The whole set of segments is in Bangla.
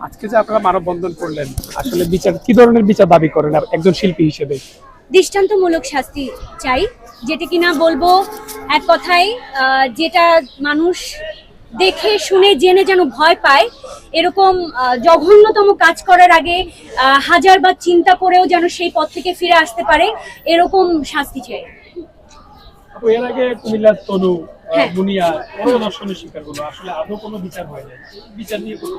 আজকে যে আপনারা মানববন্ধন করলেন আসলে বিচার কি ধরনের বিচার দাবি করেন একজন শিল্পী হিসেবে? দৃষ্টান্তমূলক শাস্তি চাই যেটা কিনা বলব এক কথায় যেটা মানুষ দেখে শুনে জেনে যেন ভয় পায় এরকম জঘন্যতম কাজ করার আগে হাজারবার চিন্তা করেও যেন সেই পথ থেকে ফিরে আসতে পারে এরকম শাস্তি চাই। এর আগে কুমিল্লার তনু আহ, হ্যাঁ। দর্শনের শিকার হলো আসলে আদৌ কোনো বিচার হয় না বিচার নিয়ে কোনো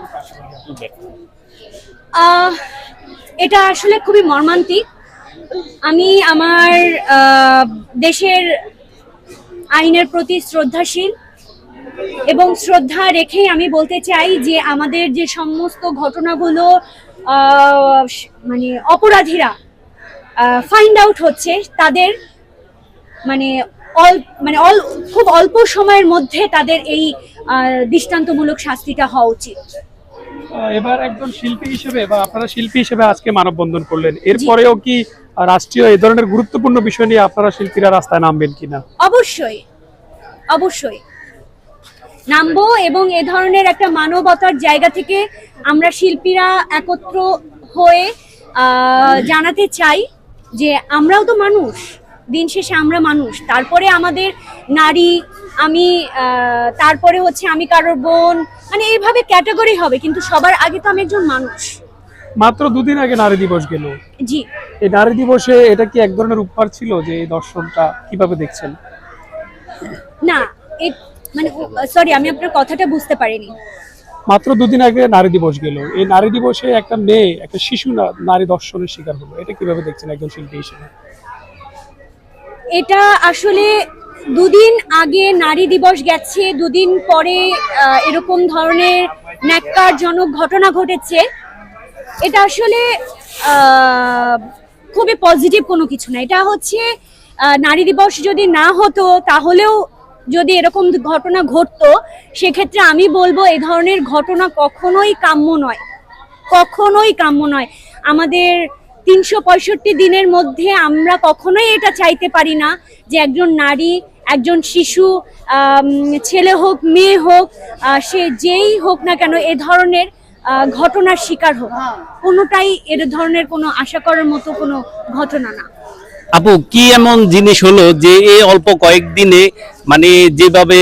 এটা আসলে খুবই মর্মান্তিক। আমি আমার দেশের আইনের প্রতি শ্রদ্ধাশীল এবং শ্রদ্ধা রেখেই আমি বলতে চাই যে আমাদের যে সমস্ত ঘটনাগুলো মানে অপরাধীরা ফাইন্ড আউট হচ্ছে তাদের মানে অল মানে অল খুব অল্প সময়ের মধ্যে তাদের এই দৃষ্টান্তমূলক শাস্তিটা হওয়া উচিত। এবার একজন শিল্পী হিসেবে বা আপনারা শিল্পী হিসেবে আজকে মানববন্ধন করলেন। এরপরেও কি রাষ্ট্রীয় এই ধরনের গুরুত্বপূর্ণ বিষয় নিয়ে আপনারা শিল্পীরা রাস্তায় নামবেন কিনা? অবশ্যই অবশ্যই। নামবো এবং এ ধরনের একটা মানবতার জায়গা থেকে আমরা শিল্পীরা একত্র হয়ে জানাতে চাই যে আমরাও তো মানুষ। দিন শেষে আমরা মানুষ। তারপরে আমাদের নারী আমি তারপরে হচ্ছে আমি কারোর বোন মানে এইভাবে ক্যাটাগরি হবে কিন্তু সবার আগে তো আমি একজন মানুষ। মাত্র দুদিন আগে নারী দিবস গেল। জি। এই নারী দিবসে এটা কি এক ধরনের উপহার ছিল যে এই দর্শনটা কীভাবে দেখছেন? না মানে সরি আমি আপনার কথাটা বুঝতে পারিনি। মাত্র দুদিন আগে নারী দিবস গেল। এই নারী দিবসে একটা মেয়ে একটা শিশু নারী দর্শনের শিকার হলো। এটা কীভাবে দেখছেন একজন শিল্পী হিসেবে? এটা আসলে দুদিন আগে নারী দিবস গেছে, দুদিন পরে এরকম ধরনের ন্যাক্কারজনক ঘটনা ঘটেছে। এটা আসলে খুবই পজিটিভ কোনো কিছু না। এটা হচ্ছে নারী দিবস যদি না হতো, তাহলেও যদি এরকম ঘটনা ঘটতো, সেক্ষেত্রে আমি বলব এ ধরনের ঘটনা কখনোই কাম্য নয়। কখনোই কাম্য নয়। আমাদের তিনশো পঁয়ষট্টি দিনের মধ্যে আমরা কখনোই এটা চাইতে পারি না যে একজন নারী, একজন শিশু ছেলে হোক, মেয়ে হোক সে যেই হোক না কেন এ ধরনের ঘটনার শিকার হোক। কোনোটাই এর ধরনের কোনো আশা করার মতো কোনো ঘটনা না। আপু কি এমন জিনিস হলো যে এই অল্প কয়েকদিনে মানে যেভাবে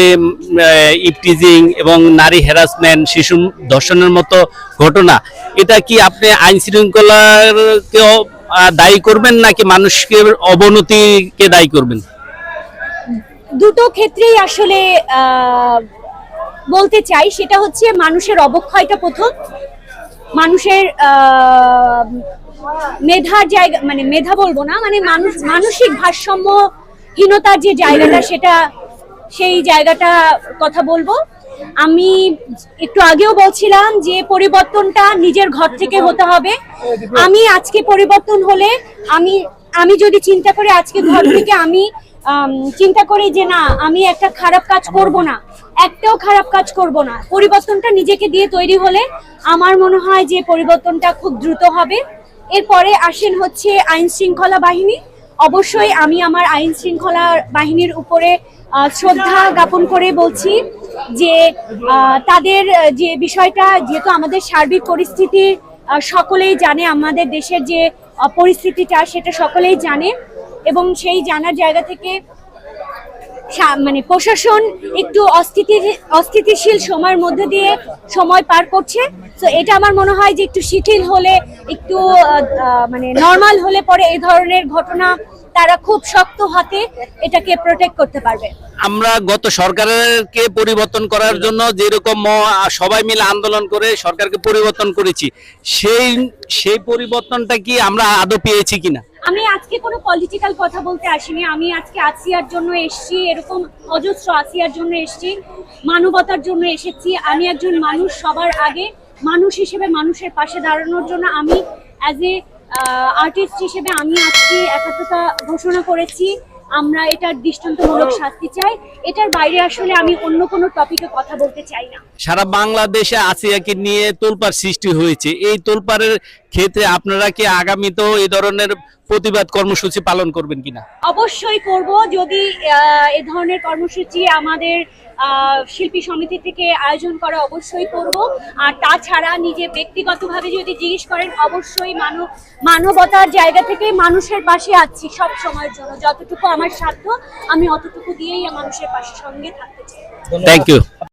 ইপটিজিং এবং নারী হ্যারাসমেন্ট শিশু ধর্ষণের মতো ঘটনা এটা কি আপনি আইন শৃঙ্খলাকেও আহ, দায়ী করবেন নাকি মানুষকে অবনতিকে দায়ী করবেন? দুটো ক্ষেত্রেই আসলে বলতে চাই সেটা হচ্ছে মানুষের অবক্ষয়টা প্রথম। মানুষের মেধার জায়গা মানে মেধা বলব না মানে মানুষ, মানসিক ভারসাম্যহীনতার যে জায়গাটা, সেটা সেই জায়গাটা কথা বলব। আমি একটু আগেও বলছিলাম যে পরিবর্তনটা নিজের ঘর থেকে হতে হবে। আমি আজকে পরিবর্তন হলে আমি আমি যদি চিন্তা করি আজকে ঘর থেকে আমি চিন্তা করি যে না, আমি একটা খারাপ কাজ করব না, একটাও খারাপ কাজ করব না। পরিবর্তনটা নিজেকে দিয়ে তৈরি হলে আমার মনে হয় যে পরিবর্তনটা খুব দ্রুত হবে। এরপরে আসেন হচ্ছে আইন শৃঙ্খলা বাহিনী। অবশ্যই আমি আমার আইন শৃঙ্খলা বাহিনীর উপরে শ্রদ্ধা জ্ঞাপন করে বলছি যে তাদের যে বিষয়টা, যেহেতু আমাদের সার্বিক পরিস্থিতি সকলেই জানে, আমাদের দেশের যে পরিস্থিতিটা, সেটা সকলেই জানে এবং সেই জানার জায়গা থেকে মানে প্রশাসন একটু অস্থিতি, অস্থিতিশীল সময়ের মধ্যে দিয়ে সময় পার করছে। তো এটা আমার মনে হয় যে একটু শিথিল হলে, একটু মানে নর্মাল হলে পরে এই ধরনের ঘটনা তারা খুব শক্ত হাতে এটাকে প্রোটেক্ট করতে পারবে। আমরা গত সরকারকে পরিবর্তন করার জন্য যেরকম সবাই মিলে আন্দোলন করে সরকারকে পরিবর্তন করেছি, সেই সেই পরিবর্তনটা কি আমরা আদৌ পেয়েছি কিনা? আমি আজকে কোনো পলিটিক্যাল কথা বলতে আসিনি। আমি আজকে আসিয়ার জন্য এসেছি, এরকম অজস্র আসিয়ার জন্য এসেছি, মানবতার জন্য এসেছি। আমি একজন মানুষ সবার আগে, মানুষ হিসেবে মানুষের পাশে দাঁড়ানোর জন্য আমি অ্যাজ এ আর্টিস্ট হিসেবে আমি আজকে একাত্রতা ঘোষণা করেছি। আমরা এটার দৃষ্টান্তমূলক শাস্তি চাই। এটার বাইরে আসলে আমি অন্য কোনো টপিকে কথা বলতে চাই না। সারা বাংলাদেশে আসিয়াকে নিয়ে তোলপাড় সৃষ্টি হয়েছে। এই তোলপাড়ের ক্ষেত্রে আপনারা কি আগামীতেও এই ধরনের প্রতিবাদ কর্মসূচি পালন করবেন কিনা? অবশ্যই করব। যদি এ ধরনের কর্মসূচি আমাদের আহ, শিল্পী সমিতি থেকে আয়োজন করা অবশ্যই করব। আর তাছাড়া নিজে ব্যক্তিগতভাবে যদি জিজ্ঞেস করেন অবশ্যই মানব মানবতার জায়গা থেকে মানুষের পাশে আছি সব সময়ের জন্য যতটুকু আমার সাধ্য আমি অতটুকু দিয়েই মানুষের পাশে সঙ্গে থাকতে চাই। Thank you